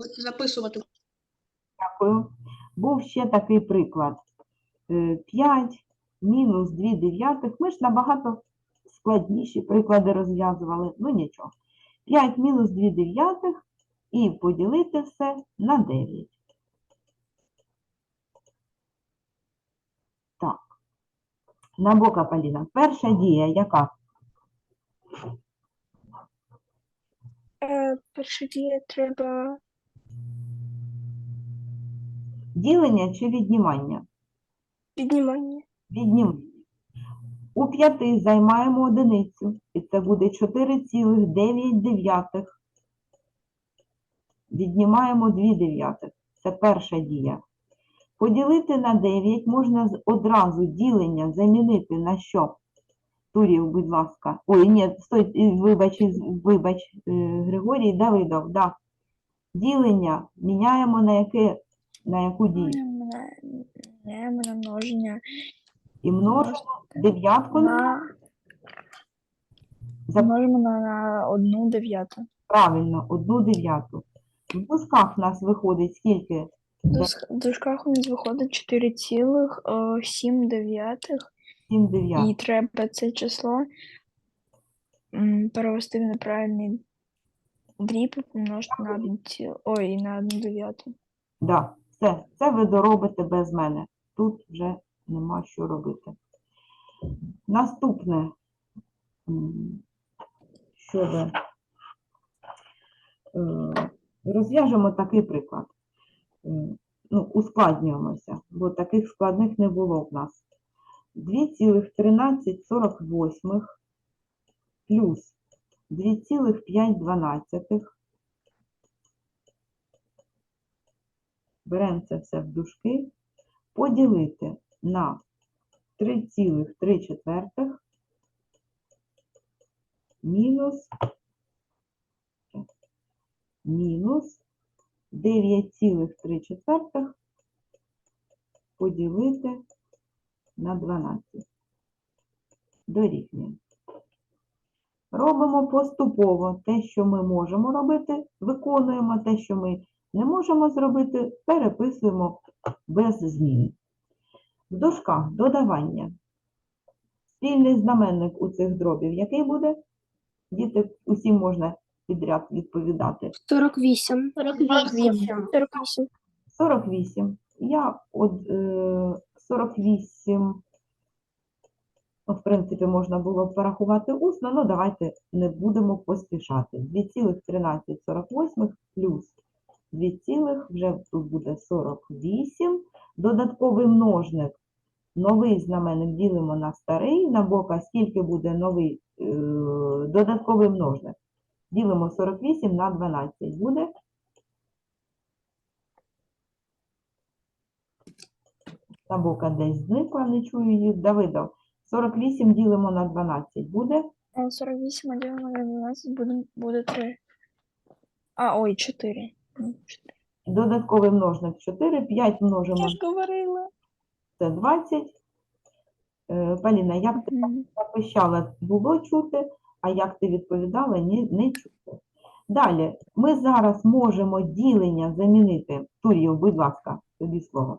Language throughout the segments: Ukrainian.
Записувати. Дякую. Був ще такий приклад. 5 мінус 2 дев'ятих. Ми ж набагато складніші приклади розв'язували. Ну нічого. 5 мінус 2 дев'ятих і поділити все на 9. Так. Набока Поліна. Перша дія яка? Е, перша дія треба Ділення чи віднімання? піднімання. Віднімання. У п'яти займаємо одиницю, і це буде 4,9. Віднімаємо 2 дев'ятих. Це перша дія. Поділити на 9 можна одразу ділення замінити на що? Турів, будь ласка. Ой, ні, стой, вибач, вибач, е, Григорій Давидов, да. Ділення міняємо на яке, на яку дію? На множення І множимо дев'ятку на множимо на, одну дев'яту. Правильно, одну дев'яту. В дужках в нас виходить скільки? В дужк- дужках у нас виходить 4,7 дев'ятих. 7 І треба це число перевести в неправильний дріб і помножити на одну ці... Ой, на одну дев'яту. Да, все, це ви доробите без мене. Тут вже нема що робити. Наступне. М, Що ви? Е, Розв'яжемо такий приклад. Е, Ну, ускладнюємося, бо таких складних не було в нас. 2,1348 плюс 2,512 беремо це все в дужки, поділити на 3,3 четвертих мінус, мінус 9,3 четвертих поділити на 12. Дорівнює. Робимо поступово те, що ми можемо робити, виконуємо те, що ми не можемо зробити, переписуємо без змін. В дужках додавання. Спільний знаменник у цих дробів який буде? Діти, усім можна підряд відповідати. 48. 48. 48. 48. Я от, е, 48, ну, в принципі, можна було б порахувати усно, але давайте не будемо поспішати. 2,1348 плюс 2, цілих, вже тут буде 48. Додатковий множник, новий знаменник ділимо на старий, на бока скільки буде новий е, додатковий множник. Ділимо 48 на 12. Буде Табука десь зникла, не чую її. Давидов. 48 ділимо на 12. Буде? 48 ділимо на 12 буде, буде 3. А, ой, 4. Додатковий множник 4, 5 множимо, Я ж говорила. це 20. Е, Поліна, як ти запищала, було чути, а як ти відповідала, ні, не чути. Далі, ми зараз можемо ділення замінити. Тур'єв, будь ласка, тобі слово.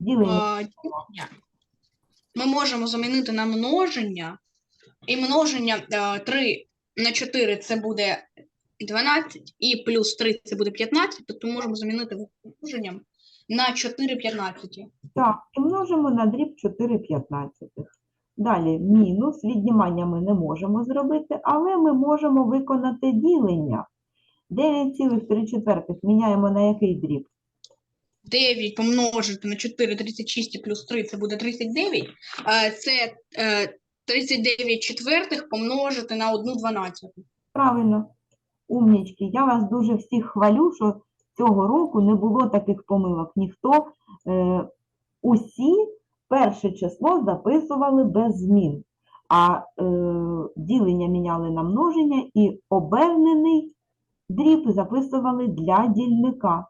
Ділення Е, ділення Ми можемо замінити на множення. І множення 3 на 4 це буде 12, і плюс 3 це буде 15, тобто можемо замінити множенням на 4 15. Так, і множимо на дріб 4 п'ятнадцятих. Далі мінус, віднімання ми не можемо зробити, але ми можемо виконати ділення. 9,3 міняємо на який дріб? 9 помножити на 4, 36 і плюс 3 це буде 39. Е, Це е, 39 четвертих помножити на 1 дванадцяту. Правильно, умнічки. Я вас дуже всіх хвалю, що цього року не було таких помилок. Ніхто, е, усі перше число записували без змін, а е, ділення міняли на множення і обернений дріб записували для дільника.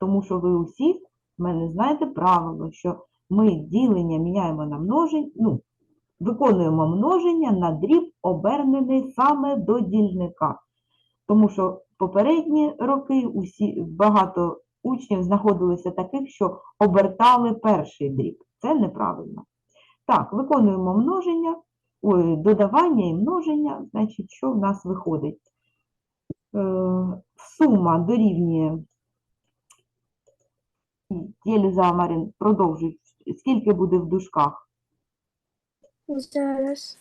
Тому що ви усі в мене знаєте правило, що ми ділення міняємо на множення, ну, виконуємо множення на дріб, обернений саме до дільника. Тому що попередні роки усі, багато учнів знаходилися таких, що обертали перший дріб. Це неправильно. Так, виконуємо множення, додавання і множення. Значить, що в нас виходить? Е, сума дорівнює. Єліза Марин, продовжуй. Скільки буде в дужках? Зараз.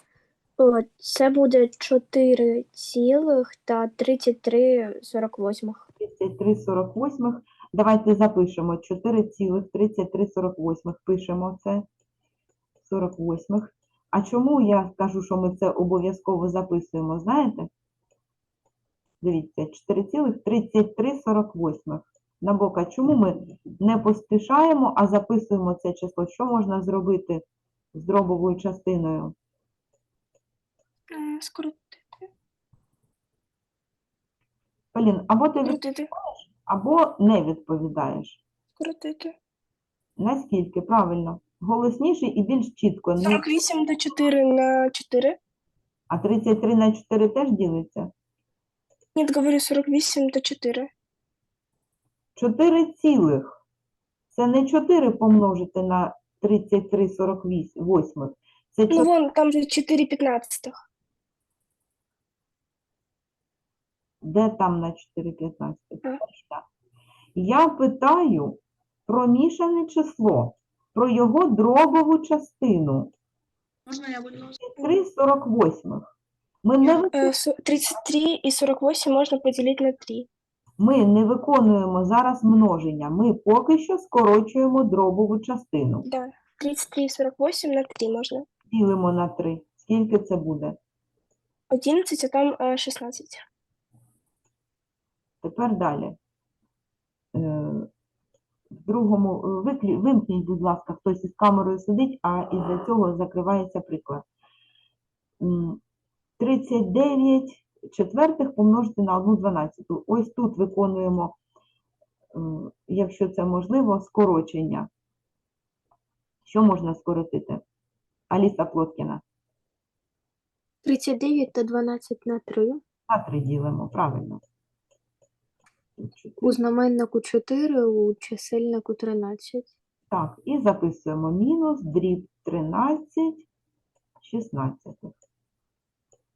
Це буде 4 цілих та 33 48. 33,48. Давайте запишемо 4,3348. Пишемо це 48. А чому я кажу, що ми це обов'язково записуємо, знаєте? Дивіться, 4,3348. Набока, чому ми не поспішаємо, а записуємо це число? Що можна зробити з дробовою частиною? Скрутити. Полін, або ти від... Скрутити. або не відповідаєш. Скрутити. Наскільки? Правильно. Голосніше і більш чітко. Не... 48 до 4 на 4. А 33 на 4 теж ділиться? Ні, говорю 48 до 4. 4 цілих. Це не 4 помножити на 33 48. Це Ну 4. вон, там же 4 пятнадцатых. Де там на 4 15? А. Так. Я питаю про мішане число, про його дробову частину. Можна я буду? 3 48. Ми не, ви- Э, со- 33 и 48 можно поделить на 3. ми не виконуємо зараз множення. Ми поки що скорочуємо дробову частину. Да. 33 и 48 на 3 можно. Ділимо на 3. Скільки це буде? 11, а там э, 16. Тепер далі. Е, В другому, е, виклі- вимкніть, будь ласка, хтось із камерою сидить, а із-за цього закривається приклад. 39 четвертих помножити на 1 дванадцяту. Ось тут виконуємо, е, якщо це можливо, скорочення. Що можна скоротити? Аліса Плоткіна. 39 та 12 на 3. На 3 ділимо, правильно. У знаменнику 4, у чисельнику 13. Так, і записуємо мінус дріб 13 16.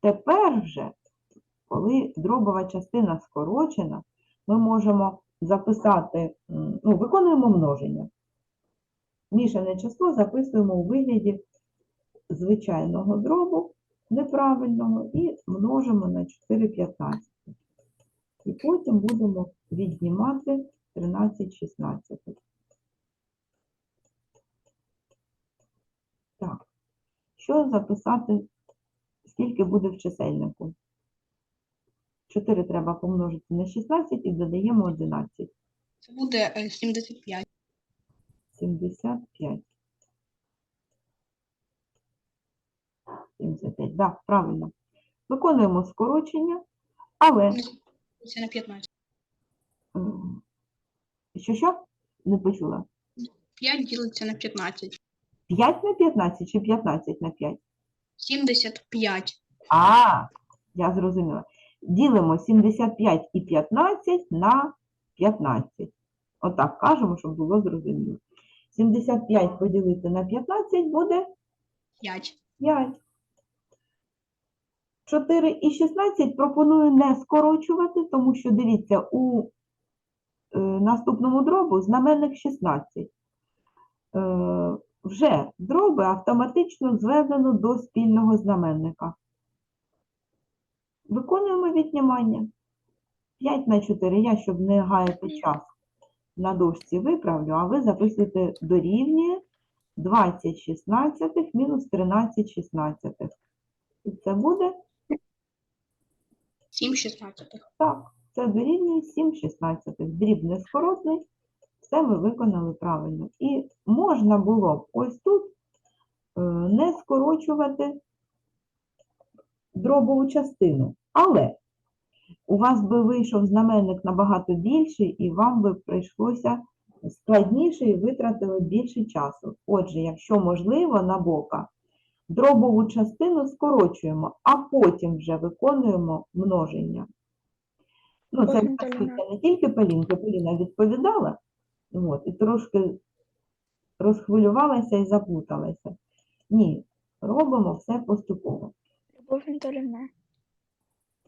Тепер вже, коли дробова частина скорочена, ми можемо записати, ну, виконуємо множення. Мішане число записуємо у вигляді звичайного дробу, неправильного, і множимо на 4,15. Потім будемо віднімати 13 16. Так. Що записати, скільки буде в чисельнику? 4 треба помножити на 16 і додаємо 11. Це буде е, 75. 75. 75, так, правильно. Виконуємо скорочення, але Це на 15. що що? Не почула. 5 ділиться на 15. 5 на 15 чи 15 на 5? 75. А, я зрозуміла. Ділимо 75 і 15 на 15. Отак кажемо, щоб було зрозуміло. 75 поділити на 15 буде 5. 5. 4 і 16 пропоную не скорочувати, тому що, дивіться, у е, наступному дробу знаменник 16. Е, вже дроби автоматично зведено до спільного знаменника. Виконуємо віднімання. 5 на 4. Я, щоб не гаяти час на дошці, виправлю, а ви записуєте дорівнює 20 шістнадцятих мінус 13 шістнадцятих. І це буде 7 16. так. Це дорівнює 7 шістнадцятих. Дріб нескоротний. Все ми виконали правильно. І можна було б ось тут е, не скорочувати дробову частину. Але у вас би вийшов знаменник набагато більший, і вам би прийшлося складніше і витратили більше часу. Отже, якщо можливо, на бока, дробову частину скорочуємо, а потім вже виконуємо множення. Ну, це Любов не тільки Полінка, Поліна відповідала, от, і трошки розхвилювалася і заплуталася. Ні, робимо все поступово. Любов Анатоліївна,